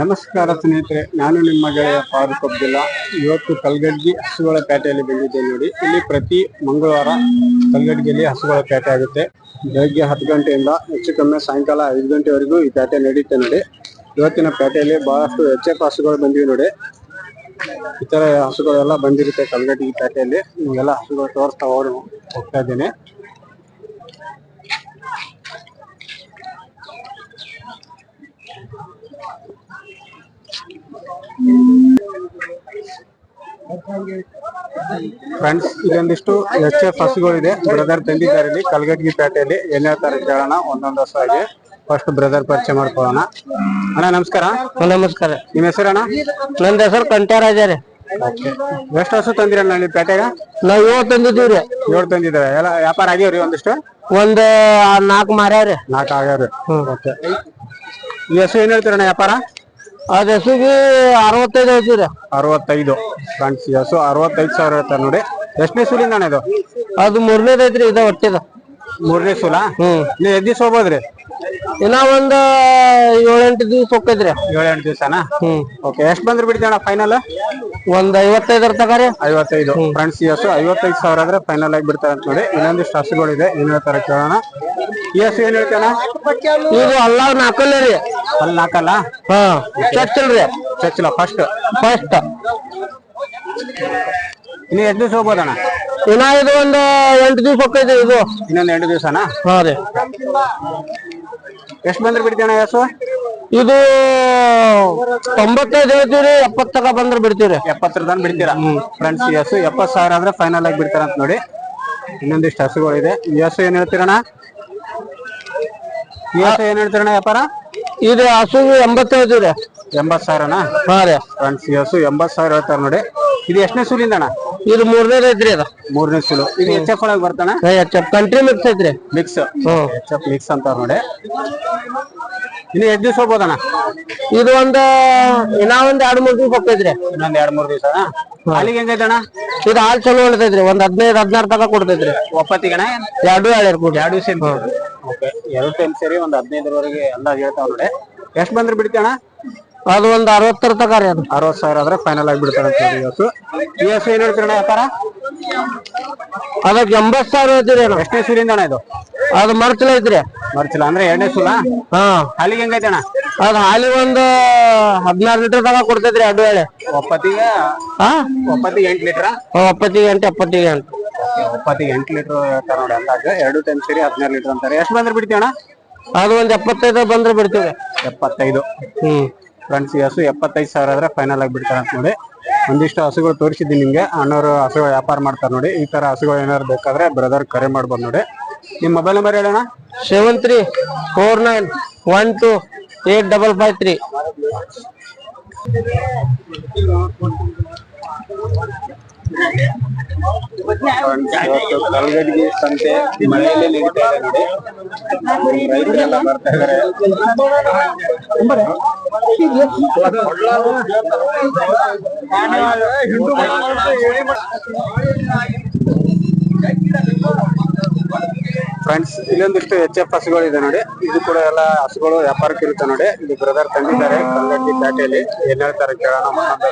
ನಮಸ್ಕಾರ ಸ್ನೇಹಿತರೆ, ನಾನು ನಿಮ್ಮ ಗೆಳೆಯ ಫಾರೂಕ್ ಅಬ್ದುಲ್ಲಾ. ಇವತ್ತು ಕಲ್ಗಡ್ಗಿ ಹಸುಗಳ ಪೇಟೆಯಲ್ಲಿ ಬಂದಿದ್ದೆ ನೋಡಿ. ಇಲ್ಲಿ ಪ್ರತಿ ಮಂಗಳವಾರ ಕಲ್ಗಡ್ಗಿಯಲ್ಲಿ ಹಸುಗಳ ಪೇಟೆ ಆಗುತ್ತೆ. ಬೆಳಗ್ಗೆ ಹತ್ತು ಗಂಟೆಯಿಂದ ಹೆಚ್ಚು ಕಮ್ಮಿ ಸಾಯಂಕಾಲ ಐದು ಗಂಟೆವರೆಗೂ ಈ ಪೇಟೆ ನಡೆಯುತ್ತೆ ನೋಡಿ. ಇವತ್ತಿನ ಪೇಟೆಯಲ್ಲಿ ಬಹಳಷ್ಟು ಎಚ್ ಹಸುಗಳು ಬಂದಿವೆ ನೋಡಿ. ಇತರ ಹಸುಗಳೆಲ್ಲ ಬಂದಿರುತ್ತೆ ಕಲ್ಗಡ್ಗಿ ಪೇಟೆಯಲ್ಲಿ. ಎಲ್ಲ ಹಸುಗಳು ತೋರಿಸ್ತಾ ಹೋಗಿ ಹೋಗ್ತಾ ಇದ್ದೇನೆ. ಫ್ರೆಂಡ್ಸ್ ಇಲ್ಲೊಂದಿಷ್ಟು ಎಚ್ ಎಫ್ ಹಸುಗಳಿದೆ. ಬ್ರದರ್ ತಂದಿದ್ದಾರೆ ಇಲ್ಲಿ ಕಲ್ಗಡ್ಗಿ ಪೇಟೆಯಲ್ಲಿ ಏನ್ ತರ ಕೇಳೋಣ ಒಂದೊಂದು ಹಸು ಆಗಿ. ಫಸ್ಟ್ ಬ್ರದರ್ ಪರಿಚಯ ಮಾಡ್ಕೊಳ್ಳೋಣ. ಅಣ್ಣ ನಮಸ್ಕಾರ. ನಮಸ್ಕಾರ. ನಿಮ್ಮ ಹೆಸರಣ್ಣ ನಂದ ಹೆಸರು ಕಂಟ್ಯಾರಾಜ ರೀ. ಎಷ್ಟು ಹಸು ತಂದಿರಣ್ಣ ಇಲ್ಲಿ ಪೇಟೆಗ? ನಾವ್ ಏಳು ತಂದಿದ್ದೀವ್ರಿ ಏಳು ತಂದಿದ್ದಾರೆ? ಎಲ್ಲ ವ್ಯಾಪಾರ ಆಗ್ಯಾವ್ರಿ ಒಂದಿಷ್ಟು? ಒಂದ್ ನಾಲ್ಕು ಮಾರ್ಯಾವ್ರಿ. ನಾಲ್ಕು ಆಗ್ಯಾವ್ರಿ. ಓಕೆ ಈ ಹಸು ಏನ್ ಹೇಳ್ತೀರಣ್ಣ ವ್ಯಾಪಾರ? ಅದ್ ಹೆಸುಗಿ ಅರವತ್ತೈದು ಹೇಳ್ತೀವ್ರಿ ಅರವತ್ತೈದು ಫ್ರೆಂಡ್ಸ್ ಹಸು ಅರವತ್ತೈದು ಸಾವಿರ ಹೇಳ್ತಾರೆ ನೋಡಿ. ಎಷ್ಟನೇ ಸೂಲಿಂದ ಅಣ್ಣ ಇದು? ಅದು ಮೂರನೇದ್ ಐತ್ರಿ ಇದ ಒಟ್ಟಿದ ಮೂರನೇ ಸೂಲ? ಹ್ಮ್. ನೀವು ಎದ್ದು ದಿವಸ ಹೋಗ್ಬೋದ್ರಿ? ಇನ್ನ ಒಂದ್ ಏಳೆಂಟು ದಿವ್ಸ ಹೋಗ್ತೈತ್ರಿ. ಏಳು ಎಂಟು ದಿವಸನಾ? ಹ್ಮ್. ಓಕೆ ಎಷ್ಟು ಬಂದ್ರೆ ಬಿಡ್ತೀವಿ ಫೈನಲ್ ಒಂದ್ ಐವತ್ತೈದರ ತಗಾರಿ ಐವತ್ತೈದು. ಫ್ರೆಂಡ್ಸ್ ಹಸು ಐವತ್ತೈದು ಸಾವಿರ ಆದ್ರೆ ಫೈನಲ್ ಆಗಿ ಬಿಡ್ತಾರೆ ಅಂತ ನೋಡಿ. ಇನ್ನೊಂದಿಷ್ಟು ಹಸುಗಳಿದೆ ಏನ್ ಹೇಳ್ತಾರೆ ಕೇಳೋಣ. ಹಸು ಏನ್ ಹೇಳ್ತಾನ? ಇದು ಅಲ್ಲ ನಾಲ್ಕಲ್ಲ ರೀ. ಅಲ್ಲಿ ನಾಲ್ಕಲ್ಲ ಹಾ. ಚಚ್ಚಿಲ್ರಿ ಚಚ್ಚಿಲ್ಲ ಫಸ್ಟ್ ಫಸ್ಟ್ ಇನ್ನು ಎಷ್ಟು ದಿವಸ ಹೋಗ್ಬೋದಣ್ಣ? ಇನ್ನ ಇದು ಒಂದು ಎಂಟು ದಿವಸ ಹೋಗ್ತೈತ್ರಿ ಇದು ಇನ್ನೊಂದು ಎಂಟು ದಿವಸನಾ? ಹಾ ರೀ. ಎಷ್ಟು ಬಂದ್ರೆ ಬಿಡ್ತೀವಣ್ಣ ಈ ಇದು ತೊಂಬತ್ತೈದು ಹೇಳ್ತೀವ್ರಿ ತಕ ಬಂದ್ರ ಬಿಡ್ತೀವ್ರಿ ಎಪ್ಪತ್ತರ ತನಕ ಬಿಡ್ತೀರಾ? Friends yes. ಎಪ್ಪತ್ತು ಸಾವಿರ ಆದ್ರೆ ಫೈನಲ್ ಆಗಿ ಬಿಡ್ತಾರ ಅಂತ ನೋಡಿ. ಇನ್ನೊಂದಿಷ್ಟು ಹಸುಗಳಿದೆ. ಎಸ್ ಏನ್ ಹೇಳ್ತೀರಣ್ಣ? ಹಸು ಏನ್ ಹೇಳ್ತೀರಣ್ಣ ವ್ಯಾಪಾರ? ಇದು ಹಸು ಎಂಬತ್ತೈದು ಇದೆ ಎಂಬತ್ತು ಸಾವಿರನಾ? ಹಾ ರೀ. ಫ್ರೆಂಡ್ಸ್ ಈ ಹಸು ಎಂಬತ್ತು ಸಾವಿರ ಹೇಳ್ತಾರೆ ನೋಡಿ. ಇದು ಎಷ್ಟನೇ ಸೂಲಿಂದ ಅಣ್ಣ? ಇದು ಮೂರನೇದ್ ಐತ್ರಿ ಅದ. ಮೂರನೇ ಸೂಲು ಇದು ಎಚ್ ಎಫ್ ಒಳಗೆ ಬರ್ತಾನ? ಕಂಟ್ರಿ ಮಿಕ್ಸ್ ಐತ್ರಿ. ಮಿಕ್ಸ್ ಎಚ್ ಎಫ್ ಮಿಕ್ಸ್ ಅಂತ ನೋಡಿ. ಇನ್ನು ಎಷ್ಟು ದಿವಸ ಹೋಗ್ಬೋದಣ್ಣ ಇದು ಒಂದು ಇನ್ನ ಒಂದ್ ಎರಡ್ ಮೂರ್ ದಿವ್ಸ ಹೋಗ್ತೈತ್ರಿ. ಇನ್ನೊಂದ್ ಎರಡ್ ಮೂರ್ ದಿವಸ ಅಲ್ಲಿಗೆ ಹೆಂಗೈತಣ್ಣ ಇದು ಹಾಲ್ ಚಲೋ ಹೇಳ್ತೈತ್ರಿ ಒಂದ್ ಹದಿನೈದು ಹದಿನಾರು ತನಕ ಕೊಡ್ತೈತ್ರಿ. ಒಪ್ಪತ್ತಿಗಣ ಎರಡು ಎರಡು ಕೊಡಿ ಎರಡು ದಿವಸ ಓಕೆ ಎರಡು ಟೈಮ್ ಸೇರಿ ಒಂದ್ ಹದಿನೈದರವರೆಗೆ ಅಂದಾಜ್ ಹೇಳ್ತಾವ ನೋಡಿ. ಎಷ್ಟು ಬಂದ್ರೆ ಬಿಡ್ತೀಯಣ್ಣ? ಅದು ಒಂದ್ ಅರವತ್ತರ ತಕ ರೀ ಅದು. ಅರವತ್ ಸಾವಿರ ಆದ್ರೆ ಫೈನಲ್ ಆಗಿ ಬಿಡ್ತಾರೆ ಅಂತ ಹೇಳಿ ಇವತ್ತು. ಈ ಹಸು ಏನ್ ವ್ಯಾಪಾರ ಅದಕ್ಕೆ ಎಂಬತ್ ಸಾವಿರ ಐತ್ರಿ ಅಣ್ಣ. ಎಷ್ಟನೇ ಸೂರಿಂದ ಅಣ್ಣ ಇದು? ಅದು ಮರ್ಚಲ ಐತ್ರಿ. ಮರ್ಚಿಲ್ಲ ಅಂದ್ರೆ ಎರಡನೇ ಸೂಲ? ಹಾ. ಅಲ್ಲಿಗೆ ಹೆಂಗೈತೆ ಅಣ್ಣ? ಅದ್ ಹಾಲಿ ಒಂದ್ ಹದಿನಾರು ಲೀಟರ್ ತನಕ ಕೊಡ್ತೈತ್ರಿ ಎರಡು ಹೇಳಿ ಒಪ್ಪತ್ತಿಗೆ? ಹಾ? ಒಪ್ಪತ್ತಿಗೆ ಎಂಟು ಲೀಟ್ರ? ಒಪ್ಪತ್ತಿಗೆ ಎಂಟು ಎಪ್ಪತ್ತಿಗೆ ಎಂಟು. ಒಪ್ಪತ್ತಿಗೆ ಎಂಟು ಲೀಟರ್ ಹೇಳ್ತಾರೆ ನೋಡಿ ಅಂದಾಗ ಎರಡು ಟೈಮ್ ಸೇರಿ ಹದಿನಾರು ಲೀಟರ್ ಅಂತಾರೆ. ಎಷ್ಟು ಬಂದ್ರೆ ಬಿಡ್ತೀವಣ್ಣ ಅದು ಒಂದ್ ಎಪ್ಪತ್ತೈದು ಬಂದ್ರೆ ಬಿಡ್ತೀವಿ. ಎಪ್ಪತ್ತೈದು. ಹ್ಮ್. ಫ್ರೆಂಡ್ಸ್, ಈ ಹಸು ಎಪ್ಪತ್ತೈದು ಸಾವಿರ ಆದರೆ ಫೈನಲ್ ಆಗಿ ಬಿಡ್ತಾರೆ ಅಂತ ನೋಡಿ. ಒಂದಿಷ್ಟು ಹಸುಗಳು ತೋರಿಸಿದ್ದೀನಿ ನಿಮಗೆ. ಅಣ್ಣವರು ಹಸುಗಳು ವ್ಯಾಪಾರ ಮಾಡ್ತಾರೆ ನೋಡಿ. ಈ ತರ ಹಸುಗಳು ಏನಾದ್ರು ಬೇಕಾದ್ರೆ ಬ್ರದರ್ ಕರೆ ಮಾಡ್ಬೋದು ನೋಡಿ. ನಿಮ್ಮ ಮೊಬೈಲ್ ನಂಬರ್ ಹೇಳೋಣ seven three four nine one two eight double five three ಇವತ್ತು ಸಂತೆ ಮನೆಯಲ್ಲಿ ನಡೀತಾ ಇದೆ ನೋಡಿ. ರೈತರೆಲ್ಲ ಬರ್ತಾ ಇದಾರೆ ಫ್ರೆಂಡ್ಸ್ ಇಲ್ಲೊಂದಿಷ್ಟು ಎಚ್ ಎಫ್ ಹಸುಗಳು ಇದೆ ನೋಡಿ. ಇದು ಕೂಡ ಎಲ್ಲ ಹಸುಗಳು ವ್ಯಾಪಾರಕ್ಕೆ ಇರುತ್ತೆ ನೋಡಿ. ಇದು ಬ್ರದರ್ ತಂದಿದ್ದಾರೆ ಪೇಟೆಯಲ್ಲಿ ಏನ್ ಹೇಳ್ತಾರೆ ಕೇಳೋಣ ಮತ್ತೊಂದು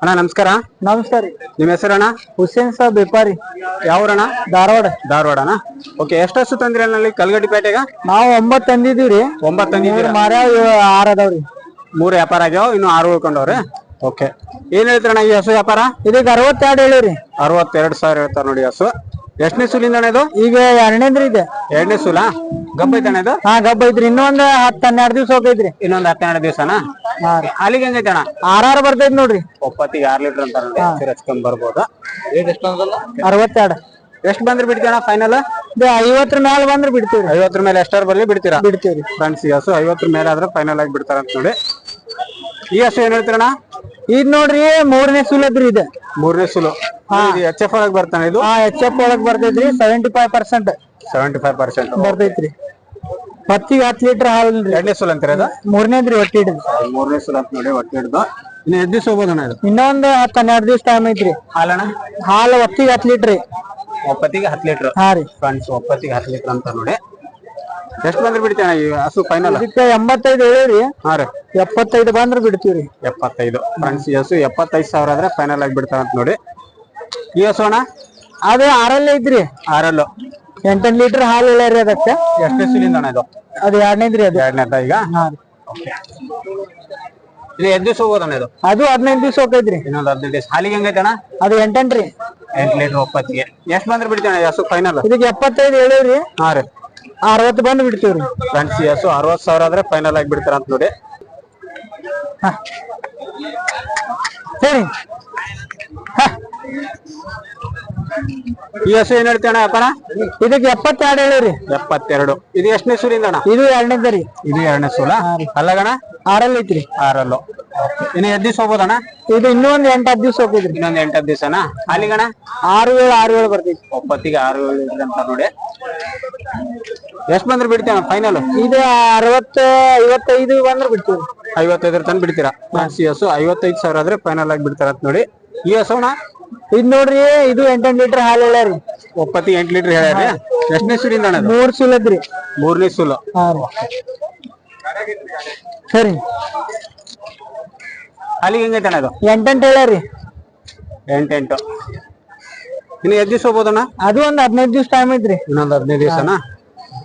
ಅಣ್ಣ ನಮಸ್ಕಾರ. ನಮಸ್ಕಾರ ರೀ. ನಿಮ್ಮ ಹೆಸರಣ್ಣ ಹುಸೇನ್ ಸಾಬ್ ವ್ಯಾಪಾರಿ. ಯಾವ್ರಣ ಧಾರವಾಡ. ಧಾರವಾಡನ ಓಕೆ ಎಷ್ಟು ಹಸು ತಂದ್ರಿ ಅಲ್ಲಿ ಕಲ್ಗಡ್ಡಿ ಪೇಟೆಗ? ನಾವು ಒಂಬತ್ತು ತಂದಿದೀವ್ರಿ ಒಂಬತ್ತು ತಂದಿದ್ರಿ ಮರ ಆರ್ ಅದಾವ್ರಿ ಮೂರು ವ್ಯಾಪಾರ ಆಗ್ಯಾವ ಇನ್ನು ಆರು ಉಳ್ಕೊಂಡವ್ರಿ? ಓಕೆ ಏನ್ ಹೇಳ್ತಾರಣ್ಣ ಈ ಹಸು ವ್ಯಾಪಾರ? ಇದೀಗ ಅರವತ್ತೆರಡು ಹೇಳಿರಿ. ಅರವತ್ತೆರಡು ಸಾವಿರ ಹೇಳ್ತಾರ ನೋಡಿ ಹಸು. ಎಷ್ಟನೇ ಸುಲಿಂದ ಅಣ್ಣ ಇದು? ಈಗ ಎರಡನೇ ಇದೆ. ಎರಡನೇ ಸುಲ? ಗಬ್ಬ ಐತಣ್ಣ ಇದು? ಹಾ ಗಬ್ಬ ಐತ್ರಿ. ಇನ್ನೊಂದ್ ಹತ್ತ ಹನ್ನೆರಡು ದಿವ್ಸ ಹೋಗೈತ್ರಿ. ಇನ್ನೊಂದ್ ಹತ್ತೆರಡು ದಿವಸನ? ಅಲ್ಲಿಗೆ ಹೆಂಗೈತೆ ಅಣ್ಣ ಆರ್ ಬರ್ತೈತ್ ನೋಡ್ರಿ. ಒಪ್ಪತ್ತಿಗೆ ಆರ್ ಲೀಟರ್ ಅಂತ ನೋಡಿ. ಹಸಿರು ಹಚ್ಕೊಂಡ್ ಬರ್ಬೋದು. ಅರವತ್ತೆರಡು. ಎಷ್ಟ್ ಬಂದ್ರೆ ಬಿಡ್ತೀರಾ ಫೈನಲ್ ಐವತ್ತರ ಮೇಲೆ ಬಂದ್ರೆ ಬಿಡ್ತೀವಿ ಐವತ್ತರ ಮೇಲೆ ಎಷ್ಟರ ಬರ್ಲಿ ಬಿಡ್ತೀರಾ? ಬಿಡ್ತೀವಿ ಫ್ರೆಂಡ್ಸ್ ಈ ಹಸು ಐವತ್ತರ ಮೇಲೆ ಆದ್ರೆ ಫೈನಲ್ ಆಗಿ ಬಿಡ್ತಾರ ಅಂತ ನೋಡಿ. ಈ ಹಸು ಏನ್ ಹೇಳ್ತೀರಣ್ಣ? ಇದ್ ನೋಡ್ರಿ ಮೂರನೇ ಸುಲದ್ರಿ ಇದೆ. ಮೂರನೇ ಸುಲು. ಎಚ್ ಎಫ್ ಒಳಗ್ ಬರ್ತಾನೆ ಇದು? ಹಾ ಎಚ್ ಎಫ್ ಒಳಗ್ ಬರ್ತೈತ್ರಿ seventy five percent seventy five percent ಬರ್ತೈತ್ರಿ. ಹೊತ್ತಿಗೆ ಹತ್ತು ಲೀಟರ್ ಹಾಲು ಎರಡನೇ ಸುಲ್ ಅಂತಾರೆ ಅದು ಮೂರನೇದ್ರಿ ಹೊಟ್ಟೆ ಹಿಡಿದು ಮೂರನೇ ಸುಲ್ ಅಂತ ನೋಡಿ ಹೊಟ್ಟೆ ಹಿಡ್ದು ಇನ್ನು ಎದ್ದು ದಿವ್ಸ ಹೋಗ್ಬೋದಣ್ಣ ಇದು? ಇನ್ನೊಂದ್ ಹತ್ತು ಹನ್ನೆರಡು ದಿವಸ ಟೈಮ್ ಐತ್ರಿ. ಹಾಲಣ್ಣ? ಹಾಲು ಒತ್ತಿಗೆ ಹತ್ತು ಲೀಟ್ರಿ. ಒಪ್ಪತ್ತಿಗೆ ಹತ್ತು ಲೀಟರ್. ಹಾ ರೀ. ಫ್ರೆಂಡ್ಸ್ ಒಪ್ಪತ್ತಿಗೆ ಹತ್ತು ಲೀಟರ್ ಅಂತ ನೋಡಿ. ಎಷ್ಟು ಬಂದ್ರೆ ಬಿಡ್ತೇನೆ ಈ ಹಸು ಫೈನಲ್ ಇದಕ್ಕೆ ಎಂಬತ್ತೈದು ಹೇಳಿರಿ. ಹಾ ರೀ. ಎಪ್ಪತ್ತೈದು ಬಂದ್ರೆ ಬಿಡ್ತೀವ್ರಿ. ಎಪ್ಪತ್ತೈದು. ಫ್ರೆಂಡ್ಸ್ ಈ ಹಸು ಎಪ್ಪತ್ತೈದು ಸಾವಿರ ಆದ್ರೆ ಫೈನಲ್ ಆಗಿ ಬಿಡ್ತಾರ ಅಂತ ನೋಡಿ. ಈ ಹಸು ಅಣ್ಣ? ಅದು ಆರಲ್ಲೇ ಐತ್ರಿ. ಆರಲ್ಲು. ಎಂಟನ್ ಲೀಟರ್ ಹಾಲು ಹೇಳ್ಯಾರಿ ಅದಕ್ಕೆ. ಎಷ್ಟು ಅದು ಅಣ್ಣ ಇದು? ಅದು ಎರಡನೇದ್ರಿ ಅದು. ಎರಡನೇದ ಈಗ? ರೀ. ಇದು ಎಷ್ಟು ದಿವಸ ಹೋಗೋದಣ್ಣ ಇದು? ಅದು ಹದಿನೈದು ದಿವಸ ಹೋಗೈತ್ರಿ. ಇನ್ನೊಂದು ಹದಿನೈದು ದಿವಸ. ಹಾಲಿಗೆ ಹೆಂಗೈತೆ ಅಣ್ಣ? ಅದು ಎಂಟೆಂಟ್ರಿ ಎಂಟು ಲೀಟರ್ ಒಪ್ಪತ್ತಿಗೆ ಎಷ್ಟು ಬಂದ್ರೆ ಬಿಡ್ತೇನೆ ಹಸು ಫೈನಲ್ ಇದಕ್ಕೆ ಎಪ್ಪತ್ತೈದು ಹೇಳಿವ್ರಿ. ಹಾ ರೀ. ಅರವತ್ತು ಬಂದು ಬಿಡ್ತೀವ್ರಿ. ಫ್ರೆಂಡ್ಸ್ ಸಿ ಎಸ್ ಅರವತ್ತು ಸಾವಿರ ಆದ್ರೆ ಫೈನಲ್ ಆಗಿ ಬಿಡ್ತಾರ ಅಂತ ನೋಡಿ. ಹಾ. ಸರಿ. ಈ ಹಸು ಏನ್ ಅಣ್ಣ ವ್ಯಾಪಾರ ಇದಕ್ಕೆ ಎಪ್ಪತ್ತೆರಡು ಹೇಳಿರಿ. ಎಪ್ಪತ್ತೆರಡು. ಇದು ಎಷ್ಟನೇ ಸೂಲಿಂದ ಅಣ್ಣ? ಇದು ಎರಡನೇದ ರೀ ಇದು ಎರಡನೇ ಸೂಲ ಅಲ್ಲಗಣ ಆರಲ್ಲಿ ಐತ್ರಿ ಆರಲ್ಲು. ಇನ್ನು ಎದ್ದು ದಿವಸ ಹೋಗ್ಬೋದಣ್ಣ? ಇದು ಇನ್ನೊಂದ್ ಎಂಟ್ ಹತ್ತು ದಿವಸ ಹೋಗಿದ್ರಿ ಇನ್ನೊಂದು ಎಂಟು ಹತ್ತು ದಿವಸನ? ಅಲ್ಲಿಗಣ? ಆರು ಏಳು ಆರು ಏಳು ಬರ್ತೈತಿ ಒಪ್ಪತ್ತಿಗೆ ಆರು ಏಳು ಇದ್ರಂತ ಅಂತ ನೋಡಿ. ಎಷ್ಟು ಬಂದ್ರೆ ಬಿಡ್ತೀವಿ ಫೈನಲ್ ಇದು ಅರವತ್ತ ಐವತ್ತೈದು ಬಂದ್ರೆ ಬಿಡ್ತೀವಿ. ಐವತ್ತೈದರ ತನಕ ಬಿಡ್ತೀರಾ? ಸಿ ಎಸ್ ಐವತ್ತೈದು ಸಾವಿರ ಆದ್ರೆ ಫೈನಲ್ ಆಗಿ ಬಿಡ್ತಾರ ಅಂತ ನೋಡಿ. ಈ ಅಣ್ಣ? ಇದು ನೋಡ್ರಿ ಇದು ಎಂಟೆಂಟು ಲೀಟರ್ ಹಾಲು ಹೇಳ್ಯಾರಿ. ಒಪ್ಪತ್ತಿಗೆ ಎಂಟ್ ಲೀಟರ್ ಹೇಳ್ಯಾರಿ? ಎಷ್ಟನೇ ಸುರಿ ಅಣ್ಣ ಮೂರ್ ಸುಲದ್ರಿ ಮೂರನೇ ಸೂಲು. ಸರಿ. ಅಲ್ಲಿಗೆ ಹೆಂಗೈತೆ ಅಣ್ಣ ಅದು? ಎಂಟೆಂಟು ಹೇಳ್ಯಾರಿ. ಎಂಟೆಂಟು. ಇನ್ನು ಎಷ್ಟು ದಿವಸ ಹೋಗ್ಬೋದಣ್ಣ ಅದು ಒಂದ್ ಹದಿನೈದು ದಿವಸ ಟೈಮ್ ಐತ್ರಿ. ಇನ್ನೊಂದು ಹದಿನೈದು ದಿವಸನ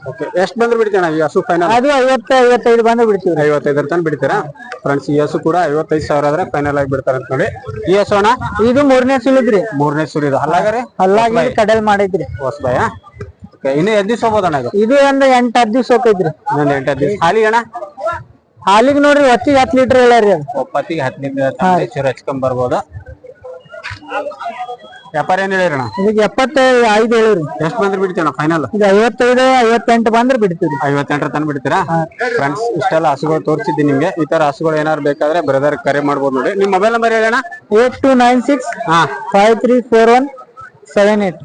ಓಕೆ ಎಷ್ಟು ಬಂದ್ರೆ ಬಿಡ್ತೀವಿ ಈ ಹಸು ಫೈನಲ್ ಅದು ಐವತ್ತ ಐವತ್ತೈದು ಬಂದ್ರೆ ಬಿಡ್ತೀವಿ ಐವತ್ತೈದರ ತನಕ ಬಿಡ್ತೀರಾ? ಫ್ರೆಂಡ್ಸ್ ಈ ಹಸು ಕೂಡ ಐವತ್ತೈದು ಸಾವಿರ ಆದ್ರೆ ಫೈನಲ್ ಆಗಿ ಬಿಡ್ತಾರೆ ಅಂತ ನೋಡಿ. ಈ ಹಸು ಅಣ್ಣ? ಇದು ಮೂರನೇ ಸುಳಿದ್ರಿ ಮೂರನೇ ಸೂರು ಇದು ಹಲ್ಲಾಗರೆ? ಹಲ್ಲಾಗಿ ಕಡಲ್ ಮಾಡೈತ್ರಿ. ಹೊಸಬಾಯ? ಓಕೆ ಇನ್ನು ಎದ್ದು ದಿವಸ ಹೋಗ್ಬೋದಣ್ಣ ಇದು? ಇದು ಒಂದ್ ಎಂಟ್ ಹತ್ತು ದಿವಸ ಹೋಗೈತ್ರಿ ಇನ್ನೊಂದು ಎಂಟು ದಿವಸ. ಹಾಲಿಗೆ ಅಣ್ಣ? ಹಾಲಿಗೆ ನೋಡ್ರಿ ಹೊತ್ತಿಗೆ ಹತ್ತು ಲೀಟರ್ ಹೇಳ್ಯಾರಿ ಅದು. ಒಪ್ಪತ್ತಿಗೆ ಹತ್ತು ಲೀಟರ್ ಚೂರು ಹಚ್ಕೊಂಡ್ ಬರ್ಬೋದ? ವ್ಯಾಪಾರ ಏನ್ ಹೇಳಿರಣ್ಣ ಇದಕ್ಕೆ ಎಪ್ಪತ್ತೈದು ಐದು ಹೇಳಿರಿ ಎಷ್ಟು ಬಂದ್ರೆ ಬಿಡ್ತೀವಣ್ಣ ಫೈನಲ್ ಇದು ಐವತ್ತೈದು ಐವತ್ತೆಂಟು ಬಂದ್ರೆ ಬಿಡ್ತೀವಿ ಐವತ್ತೆಂಟರ ತನಕ ಬಿಡ್ತೀರಾ? ಫ್ರೆಂಡ್ಸ್ ಇಷ್ಟೆಲ್ಲ ಹಸುಗಳು ತೋರಿಸಿದ್ದೀನಿ ನಿಮ್ಗೆ. ಈ ತರ ಹಸುಗಳು ಏನಾದ್ರು ಬೇಕಾದ್ರೆ ಬ್ರದರ್ ಕರೆ ಮಾಡ್ಬೋದು ನೋಡಿ. ನಿಮ್ಮ ಮೊಬೈಲ್ ನಂಬರ್ ಹೇಳೋಣ ಏಟ್ ಟು ನೈನ್ ಸಿಕ್ಸ್ ಹಾ. Five three four one seven eight.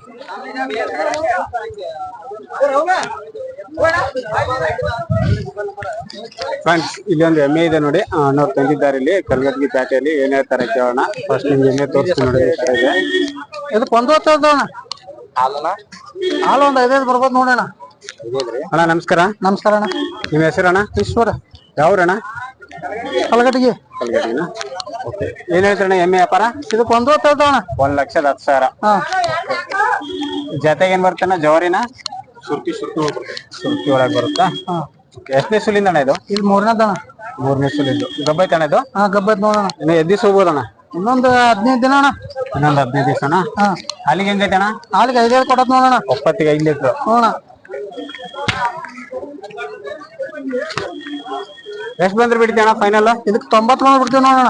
Friends ಇಲ್ಲಿ ಒಂದು ಎಮ್ಮೆ ಇದೆ ನೋಡಿ. ನಾವು ಅಣ್ಣವ್ರು ತಂದಿದ್ದಾರೆ ಇಲ್ಲಿ. ಕಲ್ಗಟ್ಟಿ ಪೇಟೆಯಲ್ಲಿ ಏನೇ ಹೇಳ್ತಾರೆ ಕೇಳೋಣ. ಫಸ್ಟ್ ನಿಮ್ಗೆ ಎಮ್ಮೆ ತೋರಿಸ್ತೀನಿ ನೋಡಿ ತರ ಇದಕ್ಕೆ ಒಂದು ಹೊತ್ತದ ಹಾಲು ಒಂದು ಐದೈದು ಬರ್ಬೋದು ನೋಡೋಣ. ಅಣ್ಣ ನಮಸ್ಕಾರ. ನಮಸ್ಕಾರ ಅಣ್ಣ. ನಿಮ್ಮ ಹೆಸರಣ್ಣ? ಈಶ್ವರ. ಯಾವ್ರಣ್ಣ? ಕಲಗಟ್ಟಿಗೆ ಕಲ್ಗಟ್ಟಿನ ಓಕೆ ಏನ್ ಹೇಳ್ತಾರಣ್ಣ ಎಮ್ಮೆ ವ್ಯಾಪಾರ? ಇದಕ್ಕೆ ಒಂದು ಹೊತ್ತು ಅಣ್ಣ. ಒಂದ್ ಲಕ್ಷದ ಹತ್ತು ಸಾವಿರ. ಜೊತೆಗೆ ಏನ್ ಬರ್ತಾನ ಜವರಿನ? ಸುರ್ಕಿ ಸುರ್ಕಿ ಸುರ್ಕಿ ಒಳಗ್ ಬರುತ್ತಾ? ಎಷ್ಟನೇ ಸುಲಿಂದ ಅಣ್ಣ ಇದು? ಇಲ್ಲಿ ಮೂರನೇ ದಣ ಮೂರನೇ ಸುಲಿಂದು ಗಬ್ಬೈತೆ ಅಣ್ಣ ಇದು? ಹಾ ಗಬ್ಬತ್ ನೋಡೋಣ. ಇನ್ನು ಎದ್ದಿಸ್ ಹೋಗ್ಬೋದಣ್ಣ ಇನ್ನೊಂದು ಹದಿನೈದು ದಿನ ಅಣ್ಣ. ಇನ್ನೊಂದು ಹದಿನೈದು ದಿವಸ ಅಣ್ಣ ಹಾ ಅಲ್ಲಿಗೆ ಹೆಂಗೈತೆ ಅಣ್ಣ? ಹಾಲಿಗೆ ಐದೈದು ಕೊಡತ್ ನೋಡೋಣ. ಒಪ್ಪತ್ತಿಗೆ ಐದು ಲೀಟ್ರ್. ನೋಡೋಣ. ಎಷ್ಟು ಬಂದ್ರೆ ಬಿಡ್ತೀಯ ಅಣ್ಣ ಫೈನಲ್ ಇದಕ್ಕೆ ತೊಂಬತ್ತು ಬಂದು ಬಿಡ್ತೀವಿ ನೋಡೋಣ.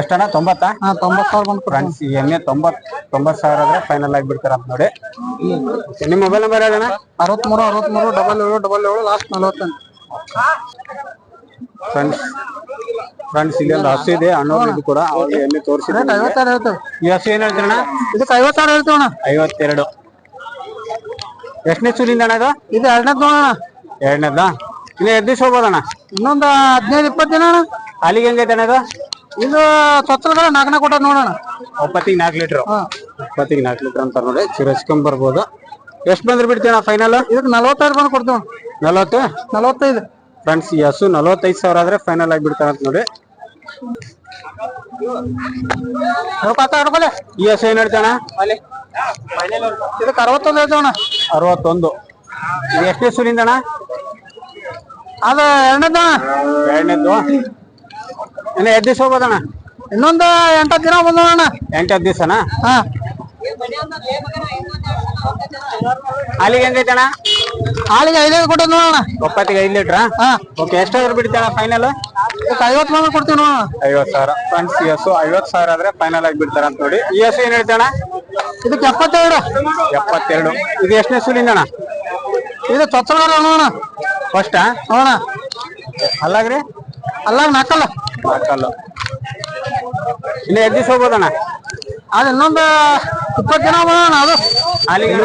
ಎಷ್ಟಣ್ಣ? ತೊಂಬತ್ತಾ? ಹಾ ತೊಂಬತ್ತು ಸಾವಿರ ಬಂದು ಫ್ರೆಂಡ್ಸ್ ಎಮ್ಮೆ ತೊಂಬತ್ ತೊಂಬತ್ ಸಾವಿರ ಆದ್ರೆ ಫೈನಲ್ ಆಗಿ ಬಿಡ್ತಾರ ಅಂತ ನೋಡಿ. ನಿಮ್ಮ ಮೊಬೈಲ್ ನಂಬರ್ ಹೇಳಣ್ಣ ಅರವತ್ಮೂರು ಅರವತ್ಮೂರು ಡಬಲ್ ಏಳು ಡಬಲ್ ಏಳು ಲಾಸ್ಟ್ ನಲವತ್ತೆಂಟು ಫ್ರೆಂಡ್ಸ್ ಫ್ರೆಂಡ್ಸ್ ಇಲ್ಲಿ ಒಂದು ಹಸು ಇದೆ ಅಣ್ಣವ್ರು ಇದು ಕೂಡ. ಅವ್ರಿಗೆ ಎಮ್ಮೆ ತೋರಿಸಿದ್ರೆ ಐವತ್ತಾರು ಹೇಳ್ತೇವೆ. ಈ ಹಸು ಏನ್ ಹೇಳ್ತೀರಣ್ಣ? ಇದಕ್ಕೆ ಐವತ್ತಾರು ಹೇಳ್ತೇವೆ ಅಣ್ಣ ಐವತ್ತೆರಡು. ಎಷ್ಟನೇ ಸೂರಿಂದ ಅಣ್ಣ ಇದು? ಇದು ಎರಡನೇದು ನೋಡೋಣ ಎರಡನೇದ? ಇಲ್ಲ ಎದ್ದು ದಿವಸ ಹೋಗೋದಣ್ಣ? ಇನ್ನೊಂದು ಹದಿನೈದು ಇಪ್ಪತ್ತು ದಿನ ಅಣ್ಣ. ಅಲ್ಲಿಗೆ ಹೆಂಗೈತೆ ಅಣ್ಣ ಇದು? ಇದು ಚೊಚ್ಚಲ್ಗಳ ನಾಲ್ಕನೇ ಕೊಟ್ಟ ನೋಡೋಣ. ಒಪ್ಪತ್ತಿಗೆ ನಾಲ್ಕು ಲೀಟರ್. ಒಪ್ಪತ್ತಿಗೆ ನಾಲ್ಕು ಲೀಟ್ರ್ ಅಂತ ನೋಡಿ ಚಿರಸ್ಕೊಂಡ್ ಬರ್ಬೋದು ಎಷ್ಟು ಬಂದ್ರೆ ಬಿಡ್ತೀವಿ ಫೈನಲ್ ಇದಕ್ಕೆ ನಲ್ವತ್ತೈದು ಬಂದು ಕೊಡ್ತೀವಿ. ನಲವತ್ತು? ನಲವತ್ತೈದು. ಫ್ರೆಂಡ್ಸ್ ಈ ಹಸು ನಲವತ್ತೈದು ಸಾವಿರ ಆದ್ರೆ ಫೈನಲ್ ಆಗಿ ಬಿಡ್ತಾರ ಅಂತ ನೋಡಿ. ಈ ಹಸು ಏನ್ ಹೇಳ್ತಾಣ ಇದಕ್ಕೆ ಅರವತ್ತೊಂದು ಹೇಳ್ತೇವಣ್ಣ. ಅರವತ್ತೊಂದು. ಎಷ್ಟನೇ ಸೂಲಿಂದ ಅಣ್ಣ ಅದು ಎರಡನೇದ ಎರಡನೇದು. ಇನ್ನು ಎದ್ದು ದಿವಸ ಹೋಗೋದಣ್ಣ? ಇನ್ನೊಂದು ಎಂಟತ್ತು ದಿನ ಬಂದೋಣ ಎಂಟು ಹತ್ತು ದಿವಸನಾ? ಹಾ. ಅಲ್ಲಿಗೆ ಹೆಂಗೈತೆ ಅಣ್ಣ ಹಾಲಿಗೆ ಐದೈದು ಕೊಟ್ಟು ನೋಡೋಣ ಒಪ್ಪತ್ತಿಗೆ ಐದು ಲೀಟ್ರಾ? ಹಾ. ಓಕೆ ಎಷ್ಟಾದ್ರೂ ಬಿಡ್ತಾಳ ಫೈನಲ್ ಇದಕ್ಕೆ ಐವತ್ತು ಸಾವಿರ ಕೊಡ್ತೀವಿ ನೋಡೋಣ ಐವತ್ತು ಸಾವಿರ. ಫ್ರೆಂಡ್ಸ್ ಎಸ್ ಐವತ್ತು ಸಾವಿರ ಆದ್ರೆ ಫೈನಲ್ ಆಗಿ ಬಿಡ್ತಾರ ಅಂತ ನೋಡಿ. ಈ ಎಸ್ ಏನ್ ಹೇಳ್ತಾಣ ಇದಕ್ಕೆ ಎಪ್ಪತ್ತೆರಡು. ಎಪ್ಪತ್ತೆರಡು. ಇದು ಎಷ್ಟನೇ ಸೂಲಿಂದ ಅಣ್ಣ? ಇದು ತೊತ್ತ ನೋಡೋಣ ಫಸ್ಟಾ ನೋಡೋಣ ಅಲ್ಲಾಗ್ರಿ? ಅಲ್ಲಾಗ ನಾಲ್ಕಲ್ಲ ಹಾಕಲ್ಲ ಇನ್ನು ಎದ್ದು ಹೋಗ್ಬೋದಣ್ಣ? ಅದು ಇನ್ನೊಂದು ಇಪ್ಪತ್ತು ದಿನ ಬರೋಣ ಅದು. ಅಲ್ಲಿಗೆ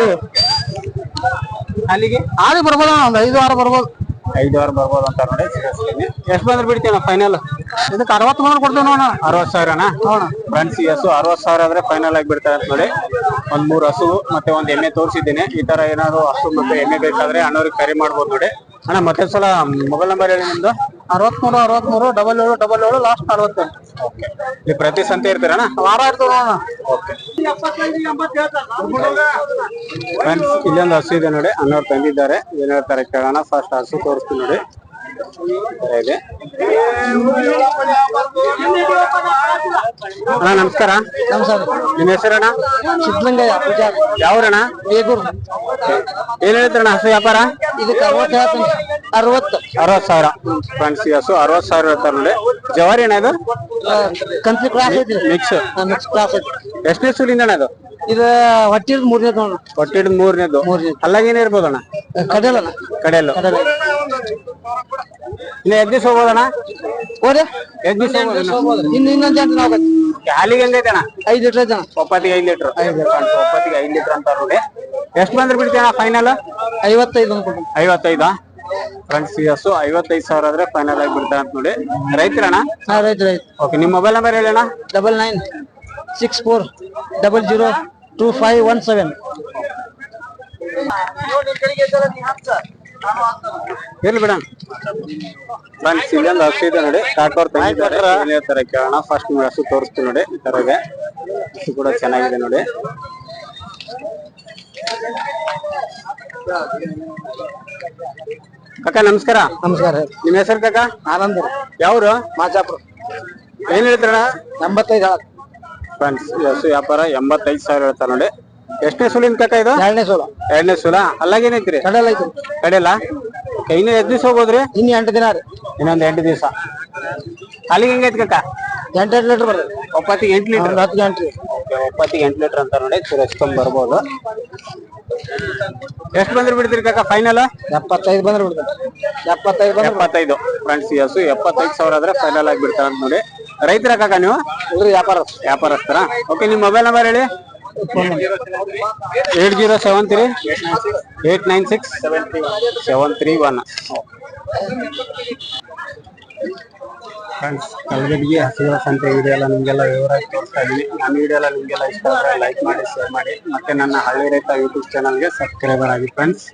ಅಲ್ಲಿಗೆ ಆರಿ ಬರ್ಬೋದಣ್ಣ ಒಂದು ಐದು ವಾರ ಬರ್ಬೋದು. ಐದು ವಾರ ಬರ್ಬೋದು ಅಂತ ನೋಡಿ ಎಷ್ಟು ಬಂದ್ರೆ ಬಿಡ್ತೀವಿ ಫೈನಲ್ ಇದಕ್ಕೆ ಅರವತ್ತು ಮೂರು ಕೊಡ್ತೇವೆ ನೋಡ ಅರವತ್ ಸಾವಿರನಾ? ಫ್ರೆಂಡ್ಸ್ ಈ ಹಸು ಅರವತ್ ಸಾವಿರ ಆದ್ರೆ ಫೈನಲ್ ಆಗಿ ಬಿಡ್ತಾರೆ ಅಂತ ನೋಡಿ. ಒಂದ್ ಮೂರು ಹಸು ಮತ್ತೆ ಒಂದ್ ಎಮ್ಮೆ ತೋರಿಸಿದ್ದೀನಿ. ಈ ತರ ಏನಾದ್ರು ಹಸು ಮತ್ತೆ ಎಮ್ಮೆ ಬೇಕಾದ್ರೆ ಅಣ್ಣವ್ರಿಗೆ ಕರೆ ಮಾಡ್ಬೋದು ನೋಡಿ. ಅಣ್ಣ ಮತ್ತೆ ಸಲ ಮೊಬೈಲ್ ನಂಬರ್ ಹೇಳಿ ನಿಮ್ದು. ಅರವತ್ಮೂರು ಅರವತ್ಮೂರು ಡಬಲ್ ಏಳು ಡಬಲ್ ಏಳು ಲಾಸ್ಟ್ ಅರವತ್ತೆಂಟು ನೀವು ಪ್ರತಿ ಸಂತೆ ಇರ್ತೀರಣ್ಣ ವಾರ ಇರ್ತದೆ ಫ್ರೆಂಡ್ಸ್ ಇಲ್ಲೊಂದು ಹಸು ಇದೆ ನೋಡಿ. ಹನ್ನೆರಡು ತಂದಿದ್ದಾರೆ. ಏನ್ ಹೇಳ್ತಾರೆ ಕೇಳೋಣ. ಫಸ್ಟ್ ಹಸು ತೋರಿಸ್ತೀನಿ ನೋಡಿ. ಅಣ್ಣ ನಮಸ್ಕಾರ. ನಮಸ್ಕಾರ. ನಿಮ್ಮ ಹೆಸರಣ್ಣ? ಸಿದ್ಧಲಿಂಗಯ್ಯ ಪೂಜಾರಿ ಯಾವ್ರಣ್ಣ? ಬೇಗೂರು. ಏನ್ ಹೇಳ್ತಾರಣ್ಣ ಹಸು ವ್ಯಾಪಾರ? ಇದಕ್ಕೆ ಅರವತ್ತು ಹೇಳ್ತೀನಿ. ಅರವತ್ತು. ಅರವತ್ತು ಸಾವಿರ. ಫ್ರೆಂಡ್ಸ್ ಈ ಹಸು ಅರವತ್ತು ಸಾವಿರ ಹೇಳ್ತಾರೆ ನೋಡಿ ಜವಾರಿ ಅಣ್ಣ ಇದು? ಕಂತ್ರಿ ಕ್ಲಾಸ್ ಐತಿ ಮಿಕ್ಸ್ ಮಿಕ್ಸ್ ಕ್ಲಾಸ್ ಐತಿ ಎಷ್ಟನೇ ಸೂಲಿಂದ ಅಣ್ಣ ಇದು? ಇದು ಹೊಟ್ಟಿದ್ ಮೂರನೇದು ನೋಡ ಹೊಟ್ಟಿಡ್ ಮೂರನೇದು. ಮೂರನೇದು. ಅಲ್ಲಾಗೇನೇ ಇರ್ಬೋದಣ್ಣ? ಕಡೆಯಲ್ಲ ಕಡೆಯಲ್ಲು ಇನ್ನು ಎದ್ ದಿವಸ ಹೋಗೋದಣ್ಣ ಹೋದ್ರೆ ಎದ್ ದಿವಸ ಇನ್ನು ಇನ್ನೊಂದು ಜನ ನಾವು ಹಾಲಿಗೆ ಹೆಂಗೈತೆ ಅಣ್ಣ ಐದ್ ಲೀಟರ್ ಜನ ಒಪ್ಪತ್ತಿಗೆ ಐದ್ ಲೀಟರ್. ಒಪ್ಪತ್ತಿಗೆ ಐದ್ ಲೀಟರ್ ಅಂತ ನೋಡಿ. ಎಷ್ಟು ಬಂದ್ರೆ ಬಿಡ್ತೀಯ ಫೈನಲ್ ಐವತ್ತೈದು ಅನ್ಕೊಂಡು ಐವತ್ತೈದಾ? ಫ್ರೆಂಡ್ಸ್ ಎಸ್ ಐವತ್ತೈದು ಸಾವಿರ ಆದ್ರೆ ಫೈನಲ್ ಆಗಿ ಬಿಡ್ತಾರೆ ಅಂತ ನೋಡಿ. ರೈತರಣ್ಣ? ರೈತ ರೈತ ಓಕೆ ನಿಮ್ಮ ಮೊಬೈಲ್ ನಂಬರ್ ಹೇಳಿ ಅಣ್ಣ. Double nine six four double zero two five one seven. ಇರ್ಲಿ ಬಿಡ ಫ್ರೆಂಡ್ಸ್ ಇಲ್ಲೊಂದು ಹಸು ಇದೆ ನೋಡಿ. ಸ್ಟಾರ್ಟ್ ತಂದಿದ್ದಾರೆ ಏನ್ ಹೇಳ್ತಾರೆ ಕೇಳೋಣ. ಫಸ್ಟ್ ನಿಮ್ಗೆ ಹಸು ತೋರಿಸ್ತೀನಿ ನೋಡಿ. ಈ ತರ ಇದೆ. ಹಸು ಕೂಡ ಚೆನ್ನಾಗಿದೆ ನೋಡಿ. ಕಕ್ಕ ನಮಸ್ಕಾರ. ನಮಸ್ಕಾರ. ನಿಮ್ಮ ಹೆಸರು ಕಕ್ಕ ಆನಂದ್ ಯಾವ್ರು? ಮಾಚಾಪುರ ಏನ್ ಹೇಳ್ತಾರಣ್ಣ? ಎಂಬತ್ತೈದು ಫ್ರೆಂಡ್ಸ್ ಹಸು ವ್ಯಾಪಾರ ಎಂಬತ್ತೈದು ಸಾವಿರ ಹೇಳ್ತಾರೆ ನೋಡಿ. ಎಷ್ಟನೇ ಸುಲಿನ ಕಾಕ ಇದು? ಎರಡನೇ ಸೋಲ. ಎರಡನೇ ಸುಲ? ಅಲ್ಲಾಗೇನೈತ್ರಿ? ಕಡಲ ಐತಿ ಕಡೆಯಲ್ಲ ಇನ್ನು ಎದ್ ದಿವಸ ಹೋಗೋದ್ರಿ? ಇನ್ನು ಎಂಟು ದಿನ ರೀ. ಇನ್ನೊಂದ್ ಎಂಟು ದಿವಸ. ಅಲ್ಲಿಗೆ ಹೆಂಗೈತಿ ಕಾಕ? ಎಂಟು ಎಂಟು ಲೀಟರ್ ಬರ್ರಿ ಒಪ್ಪತ್ತಿಗೆ ಎಂಟು ಲೀಟರ್? ಹತ್ತು ಗಂಟೆ ಒಪ್ಪತ್ತಿಗೆ ಎಂಟು ಲೀಟರ್ ಅಂತ ನೋಡಿ ಸುರಸ್ಕೊಂಡ್ ಬರ್ಬೋದು. ಎಷ್ಟು ಬಂದ್ರೆ ಬಿಡ್ತೀರಿ ಕಾಕ ಫೈನಲ್ ಎಪ್ಪತ್ತೈದು ಬಂದ್ರೆ ಬಿಡ್ತಾರೆ ಎಪ್ಪತ್ತೈದು ಬಂದ್ರೆ ಎಪ್ಪತ್ತೈದು. ಫ್ರೆಂಡ್ಸ್ ಎಸ್ ಎಪ್ಪತ್ತೈದು ಸಾವಿರ ಆದ್ರೆ ಫೈನಲ್ ಆಗಿ ಬಿಡ್ತಾರ ಅಂತ ನೋಡಿ. ರೈತರ ಕಾಕ ನೀವು? ವ್ಯಾಪಾರ ವ್ಯಾಪಾರಸ್ಥರ? ಓಕೆ ನಿಮ್ಮ ಮೊಬೈಲ್ ನಂಬರ್ ಹೇಳಿ? Eight zero seven three eight nine six seven three one friends Kalgadgi ಹಸಿರು ಸಂತೆ ವಿಡಿಯೋ ಎಲ್ಲ ನಿಮಗೆಲ್ಲ ವಿವರ ತೋರಿಸ್ತಾ ಇದ್ದೀನಿ. ನನ್ನ ವಿಡಿಯೋ ಎಲ್ಲ ನಿಮಗೆಲ್ಲ ಇಷ್ಟ ಆದರೆ ಲೈಕ್ ಮಾಡಿ ಶೇರ್ ಮಾಡಿ. ಮತ್ತೆ ನನ್ನ ಹಳ್ಳಿ ರೈತ ಯೂಟ್ಯೂಬ್ ಚಾನಲ್ಗೆ ಸಬ್ಸ್ಕ್ರೈಬರ್ ಆಗಿ ಫ್ರೆಂಡ್ಸ್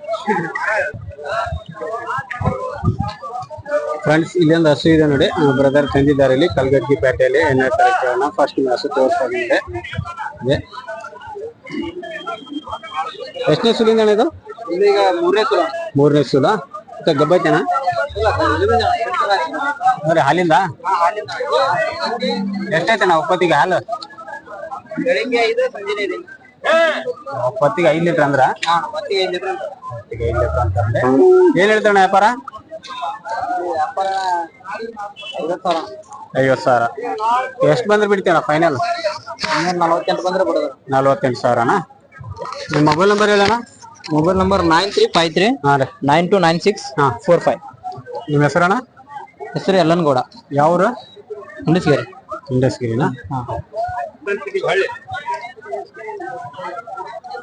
ಫ್ರೆಂಡ್ಸ್ ಇಲ್ಲೊಂದು ಹಸು ಇದೆ ನೋಡಿ. ಬ್ರದರ್ ತಂದಿದ್ದಾರೆ ಇಲ್ಲಿ ಕಲ್ಗಡ್ಗಿ ಪೇಟೆಯಲ್ಲಿ. ಎಣ್ಣೆ ತಾರೀಕು ಫಸ್ಟ್ ನಿಮ್ಮ ಹಸು ತೋರಿಸ್ತಾ ಇದೆ. ಎಷ್ಟನೇ ಸುಲಿಂದ ಅಣ್ಣ ಇದು? ಈಗ ಮೂರನೇ ಸೋಲ. ಮೂರನೇ ಸುಲ. ಮತ್ತೆ ಗಬ್ಬೈತೇನ ನೋಡಿ ಹಾಲಿಂದ? ಎಷ್ಟೈತಣ್ಣ ಒಪ್ಪತ್ತಿಗೆ ಹಾಲು? ಬೆಳಿಗ್ಗೆ ಐದು ಸಂಜೆ ಐದು. ಒಪ್ಪತ್ತಿಗೆ ಐದು ಲೀಟರ್ ಅಂದ್ರ? ಮತ್ತೆ ಐದು ಲೀಟರ್ ಒಪ್ಪತ್ತಿಗೆ ಐದು ಲೀಟರ್ ಅಂತಂದ್ರೆ ಏನ್ ಹೇಳ್ತಾಣ ವ್ಯಾಪಾರ? ವ್ಯಾಪಾರ ಐವತ್ತು ಸಾವಿರ. ಐವತ್ತು ಸಾವಿರ. ಎಷ್ಟು ಬಂದ್ರೆ ಬಿಡ್ತೇನ ಫೈನಲ್ ಇನ್ನೊಂದು ನಲವತ್ತೆಂಟು ಬಂದ್ರೆ ಬಿಡೋದು. ನಲ್ವತ್ತೆಂಟು ಸಾವಿರನ? ನಿಮ್ಮ mobile number ಹೇಳಣ್ಣ? Mobile number nine three five three ಹಾಂ ರೀ. ನೈನ್ ಟು ನೈನ್ ಸಿಕ್ಸ್ ಹಾಂ. ಫೋರ್ ಫೈವ್ ನಿಮ್ಮ ಹೆಸರಣ್ಣ ಹೆಸರು ಯಲ್ಲನಗೌಡ. ಯಾವ್ರು ಹುಂಡಸ್ಗೇರಿ. ಇಂಡಸ್ಗಿರಿನಾ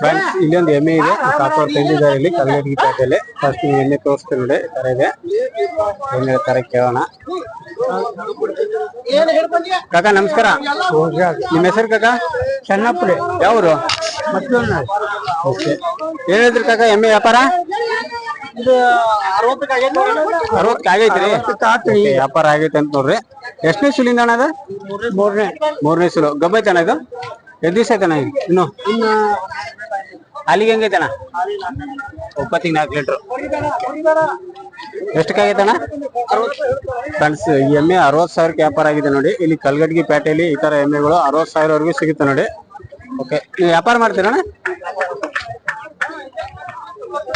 ಫ್ರೆಂಡ್ಸ್ ಇಲ್ಲೊಂದು ಎಮ್ಮೆ ಇದೆ. ಕಾಪಾಡ್ ತಂದಿದ್ದಾರೆ ಇಲ್ಲಿ ಕಲ್ಗಡ್ಗಿ ಪೇಟೆಯಲ್ಲಿ. ಫಸ್ಟ್ ನೀವು ಎಮ್ಮೆ ತೋರಿಸ್ತೀನಿ ನೋಡಿ ಈ ತರ ಇದೆ ಏನ್ ಹೇಳ್ತಾರೆ ಕೇಳೋಣ. ಕಾಕ ನಮಸ್ಕಾರ. ನಿಮ್ಮ ಹೆಸರು ಕಾಕ? ಚೆನ್ನಪ್ಪ ಯಾವ್ರು ಓಕೆ. ಕಾಕ ಎಮ್ಮೆ ವ್ಯಾಪಾರ? ಅರವತ್ತಕ್ಕೆ ಆಗೈತ್ರಿ ವ್ಯಾಪಾರ ಆಗೈತೆ ಅಂತ ನೋಡ್ರಿ. ಎಷ್ಟನೇ ಸುಲಿಂದ ಅಣ್ಣ ಅದು? ಮೂರನೇ. ಮೂರನೇ ಸುಲು. ಗಬ್ಬೈತಣ್ಣ ಇದು? ಎದ್ ದಿವಸ ಐತಣ್ಣ? ಇನ್ನು? ಅಲ್ಲಿಗೆ ಹೆಂಗೈತಣ ಒಪ್ಪತ್ತಿಗೆ ನಾಲ್ಕು ಲೀಟ್ರ್. ಎಷ್ಟಕ್ಕಾಗೈತಣ್ಣ ಫ್ರೆಂಡ್ಸ್ ಈ ಎಮ್ಮೆ ಅರವತ್ತು ಸಾವಿರಕ್ಕೆ ವ್ಯಾಪಾರ ಆಗಿದೆ ನೋಡಿ. ಇಲ್ಲಿ ಕಲ್ಗಡ್ಗಿ ಪೇಟೆಯಲ್ಲಿ ಈ ತರ ಎಮ್ಮೆಗಳು ಅರವತ್ತು ಸಾವಿರವರೆಗೂ ಸಿಗುತ್ತೆ ನೋಡಿ. ಓಕೆ ನೀವು ವ್ಯಾಪಾರ ಮಾಡ್ತೀರಣ್ಣ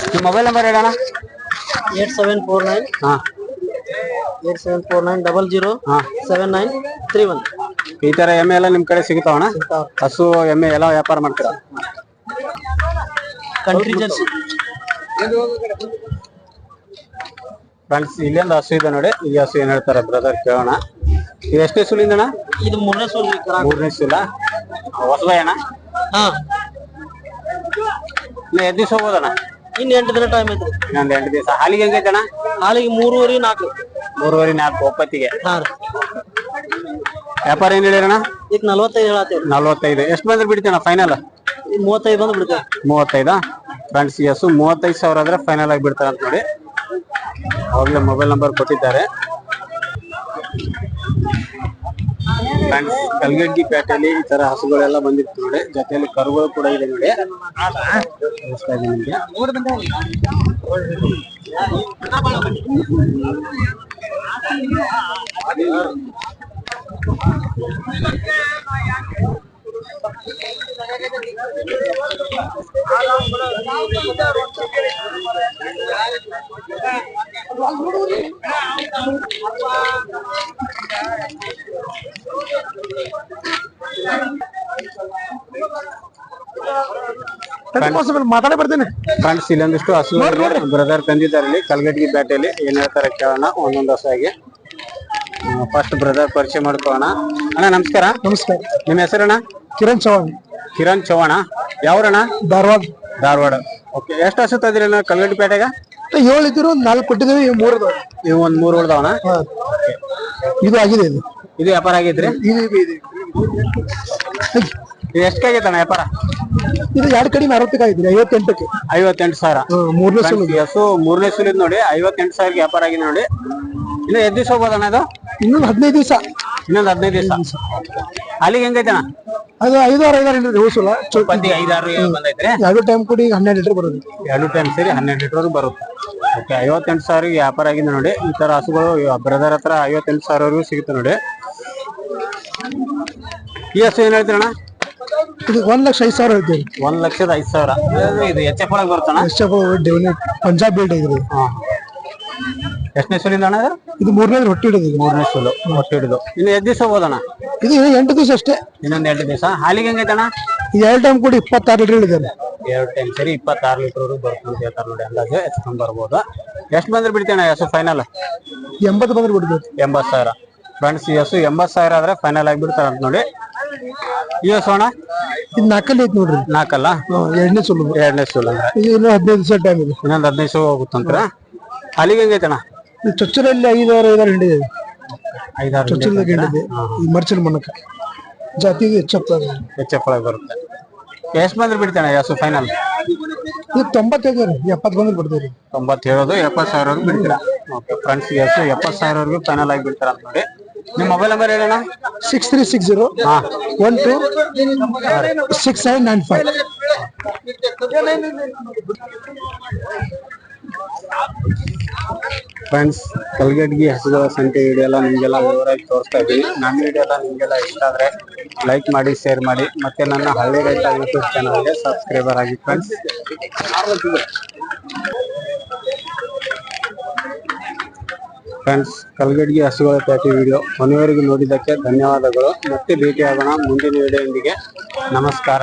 ನಿಮ್ಮ ಮೊಬೈಲ್ ನಂಬರ್ ಹೇಳಣ್ಣ ಏಟ್ ಸೆವೆನ್ ಫೋರ್ ನೈನ್ ಹಾ. Eight seven four nine double zero ಹಾಂ. Seven nine three one. ಈ ಥರ ಎಮ್ಮೆ ಎಲ್ಲ ನಿಮ್ಮ ಕಡೆ ಸಿಗ್ತಾವಣ್ಣ ಹಸು ಎಮ್ಮೆ ಎಲ್ಲ ವ್ಯಾಪಾರ ಮಾಡ್ತೀರಾ? ಕಂಟ್ರಿ ಜರ್ಸಿ ಫ್ರೆಂಡ್ಸ್ ಇಲ್ಲೊಂದು ಹಸು ಇದೆ ನೋಡಿ. ಈ ಹಸು ಏನ್ ಹೇಳ್ತಾರೆ ಬ್ರದರ್ ಕೇಳೋಣ. ಇದು ಎಷ್ಟೇ ಸುಲಿಂದಣ್ಣ ಇದು ಮೂರನೇ ಸೋಲ್ ಮೂರನೇ ಸುಲ? ಅಣ್ಣ ಹಾ. ಇನ್ನು ಎದ್ದು ದಿವಸ ಹೋಗೋದಣ್ಣ? ಎಂಟು ದಿನ ಟೈಮ್ ಐತ್ರಿ. ಇನ್ನೊಂದ್ ಎಂಟು ದಿವಸ. ಹಾಲಿಗೆ ಮೂರುವರೆ ನಾಲ್ಕು. ಮೂರುವರೆ ನಾಲ್ಕು ಒಪ್ಪತ್ತಿಗೆ. ಹಾ ರೀ. ವ್ಯಾಪಾರ ಏನ್ ಹೇಳಿರಣ್ಣ? ಈಗ ನಲ್ವತ್ತೈದು ಎಷ್ಟು ಬಂದ್ರೆ ಫೈನಲ್ ಮೂವತ್ತೈದು ಬಂದು ಬಿಡ್ತೇವೆ. ಮೂವತ್ತೈದಾ? ಫ್ರೆಂಡ್ಸ್ ಎಸ್ ಮೂವತ್ತೈದು ಸಾವಿರ ಆದ್ರೆ ಫೈನಲ್ ಆಗಿ ಬಿಡ್ತಾರೆ ಅಂತ ನೋಡಿ ಮೊಬೈಲ್ ನಂಬರ್ ಕೊಟ್ಟಿದ್ದಾರೆ. ಫ್ರೆಂಡ್ಸ್ ಕಲ್ಗಡ್ಡಿ ಪೇಟೆಯಲ್ಲಿ ಈ ತರ ಹಸುಗಳೆಲ್ಲ ಬಂದಿತ್ತು ನೋಡಿ. ಜೊತೆಯಲ್ಲಿ ಕರುಗಳು ಕೂಡ ಇದೆ ನೋಡಿ ತೋರಿಸ್ತಾ ಇದೀನಿ ನಿಮ್ಗೆ ಮಾತಾಡೇ ಬರ್ತೇನೆ. ಫ್ರೆಂಡ್ಸ್ ಇಲ್ಲೊಂದಿಷ್ಟು ಹಸುಗಳು ಬ್ರದರ್ ತಂದಿದ್ದಾರೆ ಇಲ್ಲಿ ಕಲ್ಗಟ್ಟಿ ಪೇಟೆಯಲ್ಲಿ ಏನ್ ಹೇಳ್ತಾರೆ ಕೇಳೋಣ. ಒಂದೊಂದು ಹಸುವಾಗಿ ಫಸ್ಟ್ ಬ್ರದರ್ ಪರಿಚಯ ಮಾಡ್ಕೊಳ್ಳೋಣ. ಅಣ್ಣ ನಮಸ್ಕಾರ. ನಮಸ್ಕಾರ. ನಿಮ್ಮ ಹೆಸರಣ್ಣ? ಕಿರಣ್ ಚೌಹಾಣ್. ಕಿರಣ್ ಚೌಹಾಣ. ಯಾವ್ರಣ್ಣ? ಧಾರವಾಡ. ಧಾರವಾಡ. ಓಕೆ ಎಷ್ಟು ಹಸು ತಂದಿರಣ್ಣ ಕಲ್ಗಟ್ಟಿ ಪೇಟೆಗ ಏಳು ಇದ್ರು ನಾಲ್ಕು ಕೊಟ್ಟಿದ್ದೀವಿ ಇವು ಮೂರು. ಇವು ಒಂದ್ ಮೂರು ಉಳ್ದವನ. ಇದು ಆಗಿದೆ ಇದು. ಇದು ವ್ಯಾಪಾರ ಆಗೈತ್ರಿ? ಇದು. ಇದು. ಎಷ್ಟಾಗೈತಣ್ಣ ವ್ಯಾಪಾರ? ಇದು ಎರಡು ಕಡಿಮೆ ಅರವತ್ತಕ್ಕೆ ಆಗಿದ್ರಿ ಐವತ್ತೆಂಟಕ್ಕೆ. ಐವತ್ತೆಂಟು ಸಾವಿರ. ಮೂರನೇ ಸಲ ಹಸು ಮೂರನೇ ಸುಲಿದ್ ನೋಡಿ ಐವತ್ತೆಂಟು ಸಾವಿರಕ್ಕೆ ವ್ಯಾಪಾರ ಆಗಿದೆ ನೋಡಿ. ಇನ್ನು ಎದ್ದು ದಿವಸ ಹೋಗೋದಣ್ಣ ಇದು? ಇನ್ನೊಂದು ಹದಿನೈದು ದಿವಸ. ಇನ್ನೊಂದು ಹದಿನೈದು ದಿವಸ. ಅಲ್ಲಿಗೆ ಹೆಂಗೈತಣ್ಣ ಅದು ಐದಾರು ಐದಾರು ಲೀಟರ್ ಹೋಸಲ. ಪತಿ ಐದಾರು ಏನು ಬಂದೈತ್ರಿ ಎರಡು ಟೈಮ್ ಕೂಡಿ ಹನ್ನೆರಡು ಲೀಟರ್ ಬರುತ್ತೆ ಎರಡು ಟೈಮ್ ಸೇರಿ ಹನ್ನೆರಡು ಲೀಟರ್ ಬರುತ್ತೆ. ಓಕೆ ಐವತ್ತೆಂಟು ಸಾವಿರಗೆ ವ್ಯಾಪಾರ ಆಗಿದೆ ನೋಡಿ. ಈ ತರ ಹಸುಗಳು ಬ್ರದರ್ ಹತ್ರ ಐವತ್ತೆಂಟು ಸಾವಿರವರೆಗೂ ಸಿಗುತ್ತೆ ನೋಡಿ. ಈ ಹಸು ಏನ್ ಹೇಳ್ತೀರಣ್ಣ? ಇದು ಒಂದ್ ಲಕ್ಷ ಐದು ಸಾವಿರ ಐತಿ ಒಂದ್ ಲಕ್ಷದ ಐದು ಸಾವಿರ. ಇದು- ಇದು ಎಚ್ ಎಫ್ ಒಳಗೆ ಬರುತ್ತಣ್ಣ ಡೆವಲಪ್ ಪಂಜಾಬ್ ಬಿಲ್ಡ್ ಇದೆ ಹಾ ಎಷ್ಟನೇ ಸುಲಿಂದ ಅಣ್ಣ ಇದು? ಇದು ಮೂರನೇ ಹೊಟ್ಟಿ ಹಿಡಿದು ಇದು. ಮೂರನೇ ಸುಲು ಒಟ್ಟು ಹಿಡಿದು. ಇನ್ನು ಎಷ್ಟು ದಿವಸ ಹೋಗೋದಣ್ಣ ಇದು ಎಂಟು ದಿವಸ ಅಷ್ಟೇ. ಇನ್ನೊಂದ್ ಎರಡು ದಿವಸ. ಹಾಲಿಗೆ ಹೆಂಗೈತಣ್ಣ ಇದು ಎರಡು ಟೈಮ್ ಕೂಡಿ ಇಪ್ಪತ್ತಾರು ಲೀಟರ್ ಇಳಿದ್ದಾರೆ ಎರಡು ಟೈಮ್ ಸರಿ ಇಪ್ಪತ್ತಾರು ಲೀಟರ್ ಬರುತ್ತೆ ಅಂತ ಹೇಳ್ತಾರೆ ನೋಡಿ ಅಂದಾಜು ಎತ್ಕೊಂಡ್ ಬರ್ಬೋದು. ಎಷ್ಟು ಬಂದ್ರೆ ಬಿಡ್ತೀಯಣ್ಣ ಹಸು ಫೈನಲ್ ಎಂಬತ್ತು ಬಂದ್ರೆ ಬಿಡ್ಬೋದು. ಎಂಬತ್ತು ಸಾವಿರ. ಫ್ರೆಂಡ್ಸ್ ಎಸ್ ಎಂಬತ್ತು ಸಾವಿರ ಆದ್ರೆ ಫೈನಲ್ ಆಗಿ ಬಿಡ್ತಾರೆ ಅಂತ ನೋಡಿ. ಈ ಹಸು ಅಣ್ಣ ಇದು ನಾಲ್ಕಲ್ಲಿ ಐತಿ ನೋಡ್ರಿ. ನಾಲ್ಕಲ್ಲ? ಹಾ, ಎರಡನೇ ಸುಳ್ಳು. ಎರಡನೇ ಸೂಲ್ ಅಂದ್ರೆ ಇದು ಇನ್ನೂ ಹದಿನೈದು ದಿವಸ ಟೈಮ್ ಇದೆ. ಇನ್ನೊಂದು ಹದಿನೈದು ಸಾವಿರ ಹೋಗುತ್ತಂತ್ರ? ಅಲ್ಲಿಗೆ ಹೆಂಗೈತಣ್ಣ ಇದು ಚೊಚ್ಚಲಲ್ಲಿ ಐದಾರು ಐದಾರು ಹಿಂಡಿದೆ ಐದಾರು ಚೊಚ್ಚಲ ಹಿಂಡಿದೆ. ಈ ಮರ್ಚಲ್ ಮಣ್ಣಕ್ಕೆ ಜಾತಿಗೆ ಹೆಚ್ಚಪ್ಪ ಹೆಚ್ಚಪ್ಪಳ ಬರುತ್ತೆ. ಎಷ್ಟು ಬಂದ್ರೆ ಬಿಡ್ತಾನೆ ಯಾಸು ಫೈನಲ್ ಇದು ತೊಂಬತ್ತೈದು ರೀ ಎಪ್ಪತ್ತು ಬಂದ್ರೆ ಬಿಡ್ತೀವಿ ತೊಂಬತ್ತು ಹೇಳೋದು ಎಪ್ಪತ್ತು ಸಾವಿರವರೆಗೂ ಬಿಡ್ತೀರಾ? ಓಕೆ ಫ್ರೆಂಡ್ಸ್ ಹಸು ಎಪ್ಪತ್ತು ಸಾವಿರವರೆಗೂ ಫೈನಲ್ ಆಗಿ ಬಿಡ್ತಾರ ಅಂತ ನೋಡಿ. ನಿಮ್ಮ ಮೊಬೈಲ್ ನಂಬರ್ ಹೇಳೋಣ six three six zero one two six seven nine five friends Kalgadgi ಹಸುಗಳ ಸಂಖ್ಯೆ ವಿಡಿಯೋ ಎಲ್ಲ ನಿಮಗೆಲ್ಲ ವಿವರವಾಗಿ ತೋರಿಸ್ತಾ ಇದ್ದೀವಿ ನನ್ನ ವಿಡಿಯೋ ಎಲ್ಲ ನಿಮಗೆಲ್ಲ ಇಷ್ಟ ಆದರೆ ಲೈಕ್ ಮಾಡಿ ಶೇರ್ ಮಾಡಿ. ಮತ್ತೆ ನನ್ನ ಹಳ್ಳಿ ರೈತ ಯೂಟ್ಯೂಬ್ ಚಾನಲ್ಗೆ ಸಬ್ಸ್ಕ್ರೈಬರ್ ಆಗಿ ಫ್ರೆಂಡ್ಸ್ ಫ್ರೆಂಡ್ಸ್ ಕಲ್ಗಡ್ಗೆ ಹಸುಗಳ ಪ್ಯಾಟಿ ವಿಡಿಯೋ ಕೊನೆಯವರೆಗೂ ನೋಡಿದ್ದಕ್ಕೆ ಧನ್ಯವಾದಗಳು. ಮತ್ತೆ ಭೇಟಿಯಾಗೋಣ ಮುಂದಿನ ವಿಡಿಯೋದೊಂದಿಗೆ ನಮಸ್ಕಾರ.